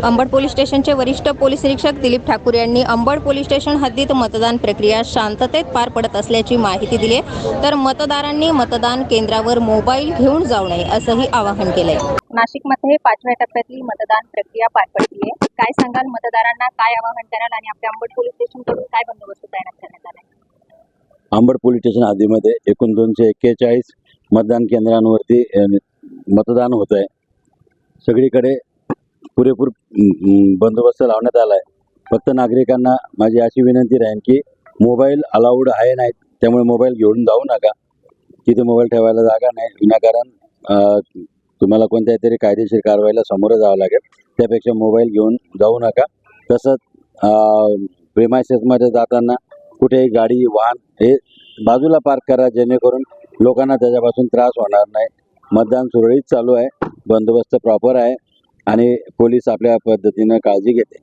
Ambad police स्टेशनचे वरिष्ठ police निरीक्षक दिलीप ठाकूर यांनी अंबड पोलीस स्टेशन हद्दीत मतदान प्रक्रिया शांततेत पार पडत असल्याची माहिती दिली आहे. तर मतदारांनी मतदान केंद्रावर मोबाईल घेऊन जाऊ नये असंही आवाहन केलंय. नाशिकमध्ये पाचव्या टप्प्यातली मतदान प्रक्रिया पार पडली आहे काय सांगाल मतदारांना? काय आवाहन कराल? आणि आपल्या अंबड पोलीस स्टेशनकडून काय बंदोबस्त तैनात करण्यात आलाय? अंबड पोलीस स्टेशन हद्दीमध्ये एकूण दोनशे एक्केचाळीस मतदान केंद्रांवरती मतदान होत आहे सगळीकडे पुरेपूर बंदोबस्त लावण्यात आला आहे फक्त नागरिकांना माझी अशी विनंती राहील की मोबाईल अलाउड आहे नाहीत त्यामुळे मोबाईल घेऊन जाऊ नका. तिथे मोबाईल ठेवायला जागा नाही विनाकारण तुम्हाला कोणत्या तरी कायदेशीर कारवाईला समोर जावं लागेल. त्यापेक्षा मोबाईल घेऊन जाऊ नका. तसंच प्रेमायसेसमध्ये जाताना कुठेही गाडी वाहन हे बाजूला पार्क करा जेणेकरून लोकांना त्याच्यापासून त्रास होणार नाही. मतदान सुरळीत चालू आहे. बंदोबस्त प्रॉपर आहे. आणि पोलीस आपल्या पद्धतीनं काळजी घेते.